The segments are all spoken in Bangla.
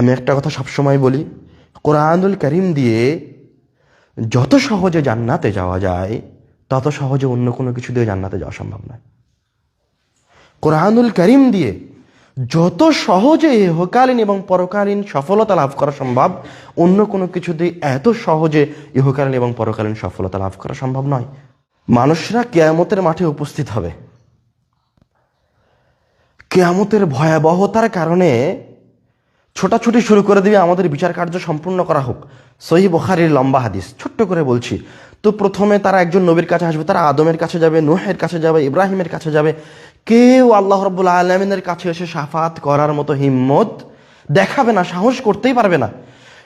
আমি একটা কথা সবসময় বলি, কোরআনুল করিম দিয়ে যত সহজে জান্নাতে যাওয়া যায়, তত সহজে অন্য কোনো কিছু দিয়ে জান্নাতে যাওয়া সম্ভব নয়। কোরআনুল করিম দিয়ে যত সহজে ইহকালীন এবং পরকালীন সফলতা লাভ করা সম্ভব, অন্য কোনো কিছু দিয়ে এত সহজে ইহকালীন এবং পরকালীন সফলতা লাভ করা সম্ভব নয়। মানুষরা কেয়ামতের মাঠে উপস্থিত হবে। কেয়ামতের ভয়াবহতার কারণে ছোটাছুটি শুরু করে দিবে, আমাদের বিচার কার্য সম্পূর্ণ করা হোক। সহি বখারির লম্বা হাদিস। ছোট্ট করে বলছি, তো প্রথমে তারা একজন নবীর কাছে আসবে, তারা আদমের কাছে যাবে, নোহের কাছে যাবে, ইব্রাহিমের কাছে যাবে। কেউ আল্লাহ রব্বুল আলমিনের কাছে এসে সাফাত করার মতো হিম্মত দেখাবে না, সাহস করতেই পারবে না।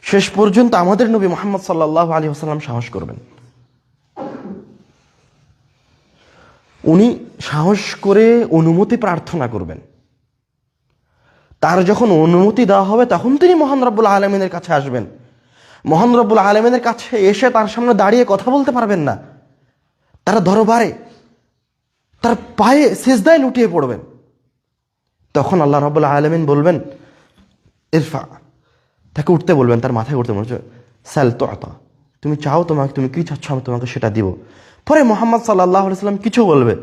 শেষ পর্যন্ত আমাদের নবী মোহাম্মদ সাল্লাহ আলী হাসাল্লাম সাহস করবেন। উনি সাহস করে অনুমতি প্রার্থনা করবেন। তার যখন অনুমতি দেওয়া হবে, তখন তিনি মহান রব্বুল আলমিনের কাছে আসবেন। মহান রব্বুল আলমিনের কাছে এসে তার সামনে দাঁড়িয়ে কথা বলতে পারবেন না। তারা দরবারে তার পায়ে সেজদায় লুটিয়ে পড়বেন। তখন আল্লাহ রব্বুল আলমিন বলবেন, ইরফা। তাকে উঠতে বলবেন, তার মাথায় উঠতে বলছে স্যাল তো তুমি চাও তোমাকে, তুমি কি চাচ্ছ, আমি তোমাকে সেটা দিব। পরে মোহাম্মদ সাল্লাহ সাল্লাম কিছু বলবে।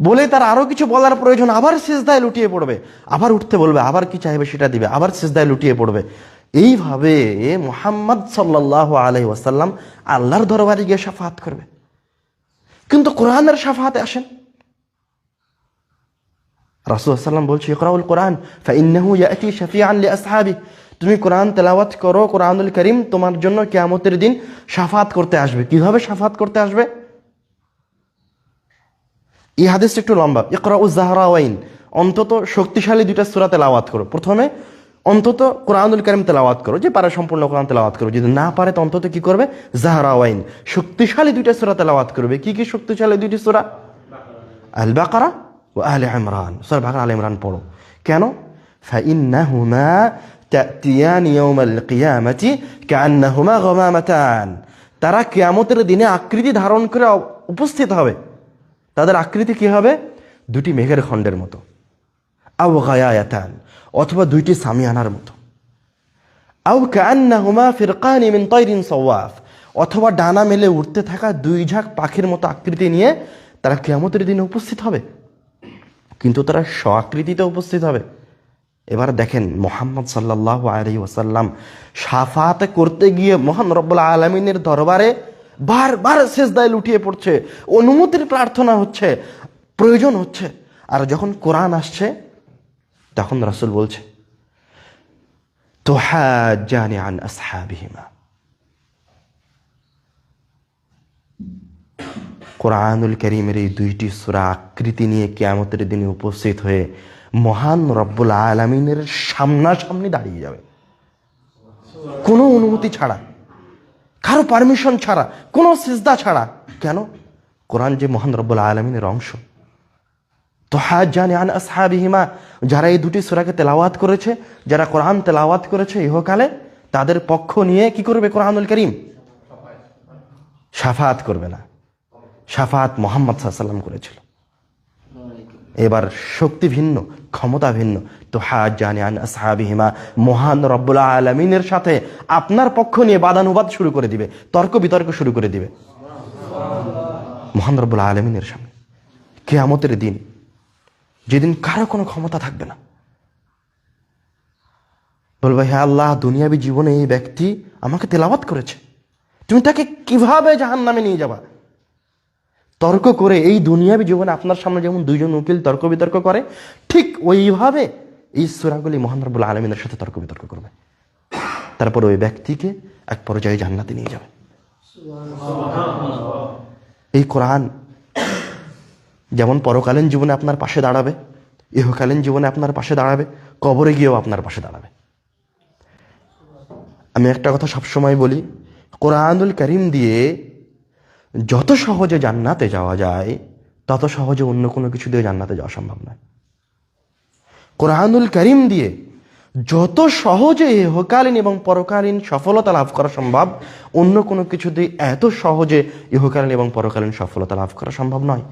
বলে তার আরও কিছু বলার প্রয়োজন, আবার সিজদায় লুটিয়ে পড়বে। আবার উঠতে বলবে, আবার কি চাইবে সেটা দিবে, আবার সিজদায় লুটিয়ে পড়বে। এইভাবে মোহাম্মদ সাল্লাহ আলহি ওয়াসাল্লাম আল্লাহর দরবারে গিয়ে সাফাত করবে। কিন্তু কোরআনের সাফাতে আসেন। রাসুলাম বলছি, ইকরাউল কোরআন ইয়াতি তুমি কোরআন তেলাওয়াত করো, কোরআনুল করিম তোমার জন্য কিয়ামতের দিন সাফাত করতে আসবে। কীভাবে সাফাত করতে আসবে? এই হাদিসটা একটু লম্বা ইকরাউ জাহরাওয়াইন অন্তত শক্তিশালী দুইটা সূরা তেলাওয়াত করো প্রথমে অন্তত কোরআনুল করিম তেলাওয়াত করো যে পারে সম্পূর্ণ কোরআন তেলাওয়াত করো যদি না পারে তো অন্তত কি করবে জাহরাওয়াইন শক্তিশালী দুইটা সূরা তেলাওয়াত করবে কি কি শক্তিশালী দুইটি সূরা আল বাকারা ও আলে ইমরান সূরা বাকারা আলে ইমরান পড়ো কেন فإنهما تأتيان يوم القيامة كأنهما غمامتان তারা কিয়ামতের দিনে আকৃতি ধারণ করে উপস্থিত হবে তাদের আকৃতি কি হবে? দুটি মেঘের খণ্ডের মতো। আও গায়াতান অথবা দুইটি সামিয়ানার মতো। আও কান্নাহুমা ফিরকানি মিন তাইরিন সওয়াফ, অথবা ডানা মেলে উঠতে থাকা দুই ঝাঁক পাখির মতো আকৃতি নিয়ে তারা কিয়ামতের দিনে উপস্থিত হবে। কিন্তু তারা স্ব আকৃতিতে উপস্থিত হবে। এবার দেখেন মোহাম্মদ সাল্লাহ আলী ওসাল্লাম সাফাতে করতে গিয়ে মহান রব্বুল আলমিনের দরবারে বারবার শেষদায় লুটিয়ে পড়ছে। অনুমতির প্রার্থনা হচ্ছে, প্রয়োজন হচ্ছে। আর যখন কোরআন আসছে, তখন রাসুল বলছে তোহাজানি আন আসহাবিহিমা। কোরআনুল করিমের এই দুইটি সুরা আকৃতি নিয়ে কেয়ামতের দিনে উপস্থিত হয়ে মহান রব্বুল আলমিনের সামনাসামনি দাঁড়িয়ে যাবে। কোনো অনুমতি ছাড়া। কারও পারমিশন ছাড়া, কোনো সিজদা ছাড়া। কেন? কোরআন যে মহান রব্বুল আলমিনের অংশ। তো হাজ জানে আন আসহাবিহিমা, যারা এই দুটি সুরাকে তেলাওয়াত করেছে, যারা কোরআন তেলাওয়াত করেছে ইহকালে, তাদের পক্ষ নিয়ে কি করবে কোরআনুল করিম? সাফাত করবে না। সাফাত মোহাম্মদ সাল্লাম করেছিল। এবার শক্তি ভিন্ন, ক্ষমতা ভিন্ন। তো হাজ জানিয়ান আসহাবিহিমা, মহান রব্বুল আলমিনের সাথে আপনার পক্ষ নিয়ে বাদানুবাদ শুরু করে দিবে, তর্ক বিতর্ক শুরু করে দিবে। মহান রব্বুল আলমিনের সামনে। কেয়ামতের দিন যেদিন কারও কোনো ক্ষমতা থাকবে না। বলবে হ্যাঁ আল্লাহ, দুনিয়াবি জীবনে এই ব্যক্তি আমাকে তেলাওয়াত করেছে। তুমি তাকে কীভাবে জাহান নামে নিয়ে যাবা? তর্ক করে এই দুনিয়াবি জীবনে আপনার সামনে যেমন দুইজন উকিল তর্ক বিতর্ক করে, ঠিক ওইভাবে এই সুরাগুলি মহান রব্বুল আলমিনের সাথে তর্ক বিতর্ক করবে। তারপর ওই ব্যক্তিকে এক পর্যায়ে জান্নাতে নিয়ে যাবে। এই কোরআন যেমন পরকালীন জীবনে আপনার পাশে দাঁড়াবে, ইহকালীন জীবনে আপনার পাশে দাঁড়াবে, কবরে গিয়েও আপনার পাশে দাঁড়াবে। আমি একটা কথা সবসময় বলি, কোরআনুল করিম দিয়ে যত সহজে জান্নাতে যাওয়া যায়, তত সহজে অন্য কোনো কিছু দিয়ে জান্নাতে যাওয়া সম্ভব নয়। কোরআনুল করিম দিয়ে যত সহজে ইহকালীন এবং পরকালীন সফলতা লাভ করা সম্ভব, অন্য কোনো কিছু দিয়ে এত সহজে ইহকালীন এবং পরকালীন সফলতা লাভ করা সম্ভব নয়।